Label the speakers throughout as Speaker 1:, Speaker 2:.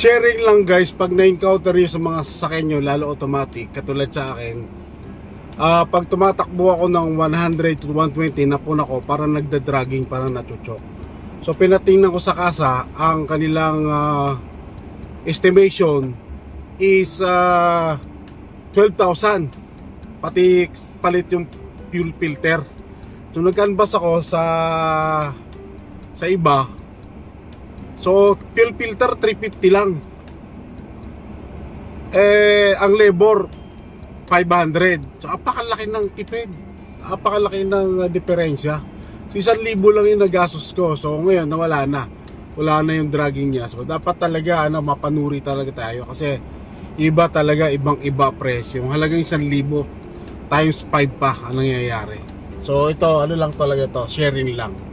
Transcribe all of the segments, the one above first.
Speaker 1: Sharing lang guys, pag na-encounter nyo sa mga sasakyan nyo, lalo automatic, katulad sa akin, ah pag tumatakbo ako ng 100 to 120, napun ako, parang nagda-dragging, parang natuchok. So pinatingnan ko sa kasa, ang kanilang ah, estimation is ah, 12,000. Pati palit yung fuel filter. So nag-canvas ako sa sa iba, So, fuel filter 350 lang. Eh, ang labor 500. So, apakalaki ng tipid. Apakalaki ng uh, diferensya. So, isang libo lang yung nagastos ko. So, ngayon, nawala na. Wala na yung dragging niya. So, dapat talaga, ano, mapanuri talaga tayo. Kasi, iba talaga, ibang iba presyo. Yung halagang isang libo times 5 pa ang nangyayari. So, ito, ano lang talaga to sharing lang.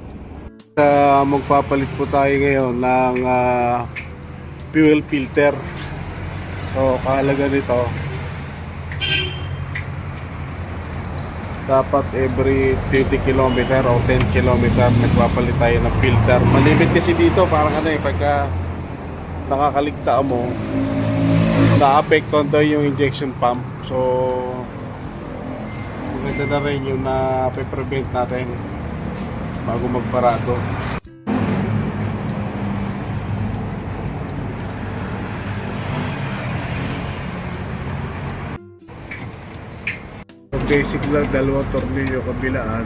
Speaker 1: Uh, magpapalit po tayo ngayon ng ah, fuel filter. So, kahalaga nito dapat every 20 km o 10 km nagpapalit tayo ng filter. Malimit kasi dito parang ano eh pagka nakakaligta mo na-apektuhan daw yung injection pump. So, maganda na rin yung na-prevent natin bago magparado. Basic lang, dalawang tornilyo kabilaan.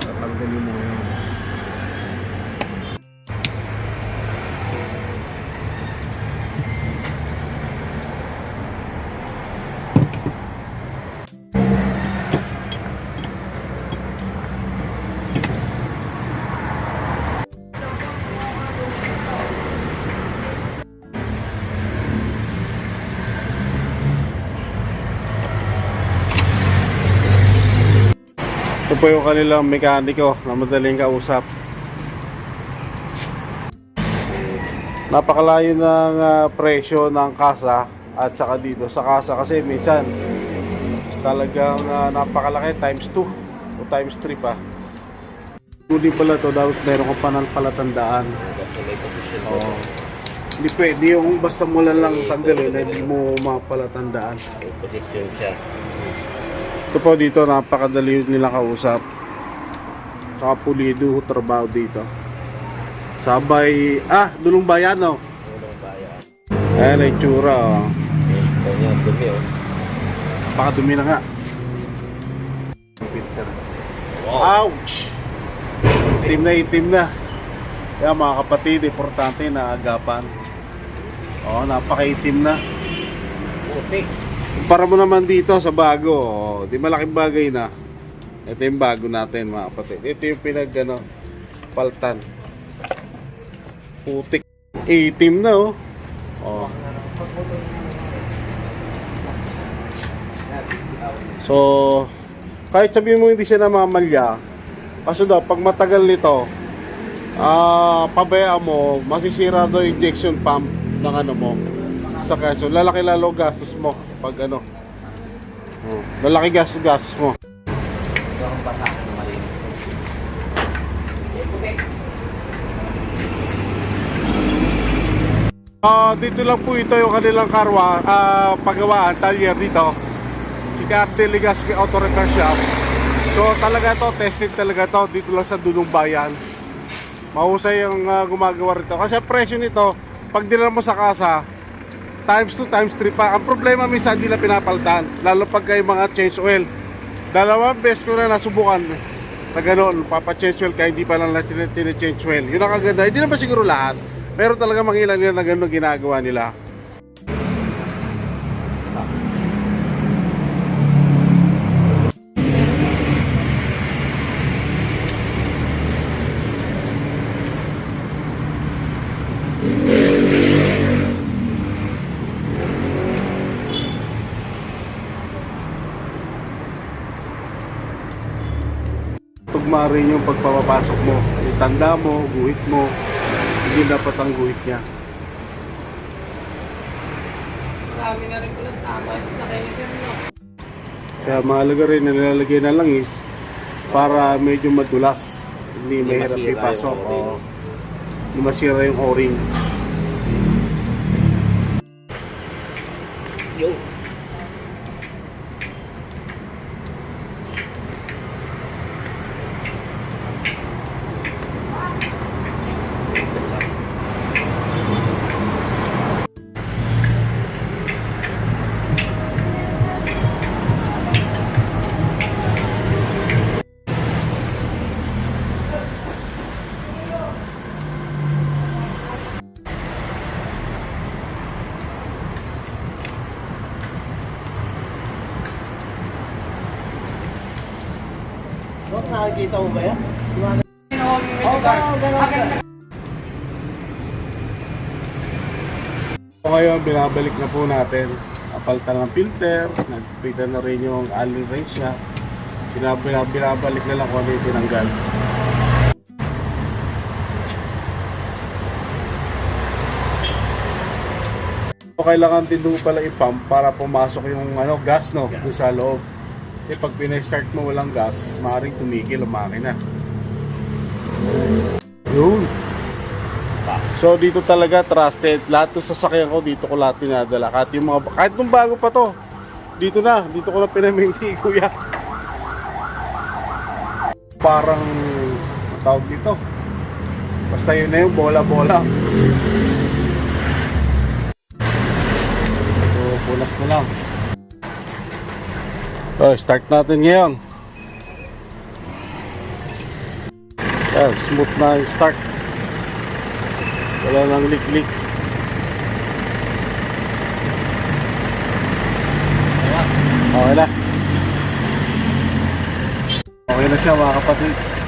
Speaker 1: Tatanggalin mo yun. Po yung kanilang mekaniko na madaling kausap. Napakalayo ng ah, presyo ng kasa at saka dito sa kasa kasi minsan talagang ah, napakalaki times 2 o times 3 pa. Hindi pala to dapat meron ko pa ng palatandaan. Oo. Hindi pwede yung basta mo lang tanggalin hindi mo mapalatandaan.
Speaker 2: Position siya.
Speaker 1: Ito po dito, napakadali nila kausap. Saka pulido ho trabaho dito. Sabay, ah, dulong bayan oh.
Speaker 2: Unang bayan.
Speaker 1: Ayan ang itsura oh.
Speaker 2: Ito niya, dumi oh.
Speaker 1: Napakadumi na nga.
Speaker 2: Wow!
Speaker 1: Ouch! Itim na itim na. Kaya mga kapatid, importante na agapan. Oh, napakaitim na.
Speaker 2: Putik!
Speaker 1: Para mo naman dito sa bago, oh, di malaking bagay na. Ito yung bago natin mga kapatid. Ito yung pinag ano, paltan. Putik. Itim na oh. oh. So, kahit sabihin mo hindi siya namamalya, kaso daw, pag matagal nito, ah, pabayaan mo, masisira daw injection pump ng ano mo. Sa kaso, lalaki lalo gastos mo pag ano. Oh, lalaki gastos gastos mo.
Speaker 2: Ito ang bata na malinis.
Speaker 1: Ah, dito lang po ito yung kanilang karwa, ah, pagawaan, talyer dito. Si Carte Legaspi Auto Repair Shop. So talaga to, tested talaga to dito lang sa Dunong Bayan. Mahusay yung ah, gumagawa rito. Kasi presyo nito, pag dinala mo sa kasa, times 2, times 3 pa. Ang problema minsan hindi na pinapaltan, lalo pag kayo mga change oil. Dalawang beses ko na nasubukan na gano'n, papa-change oil kaya hindi pa lang natin change oil. Yun ang kaganda. Hindi naman siguro lahat. Pero talaga mga ilan nila na gano'n ginagawa nila. tugma rin yung pagpapapasok mo. Itanda mo, guhit mo, hindi dapat ang guhit niya.
Speaker 3: Marami na rin pala tama sa chemical, no?
Speaker 1: Kaya mahalaga rin na nilalagay ng langis para medyo madulas. Hindi mahirap ipasok. o Hindi masira yung o-ring. Yo.
Speaker 2: Nakikita mo ba yan?
Speaker 1: So ngayon, binabalik na po natin. Kapaltan ng filter, nagpita na rin yung allen range niya. Binab- binabalik na lang kung ano yung tinanggal. So, kailangan din doon pala i-pump para pumasok yung ano, gas no, sa loob. Kasi pag pinay-start mo walang gas, maaaring tumigil ang makina. Yun. So dito talaga trusted. Lahat ng sasakyan ko dito ko lahat pinadala. Kahit yung mga kahit nung bago pa to. Dito na, dito ko na pinamili kuya. Parang ang tawag dito. Basta yun na yung bola-bola. So start natin ngayon. Yan, smooth na yung start. Wala nang lik-lik. Okay na. Okay na siya mga kapatid.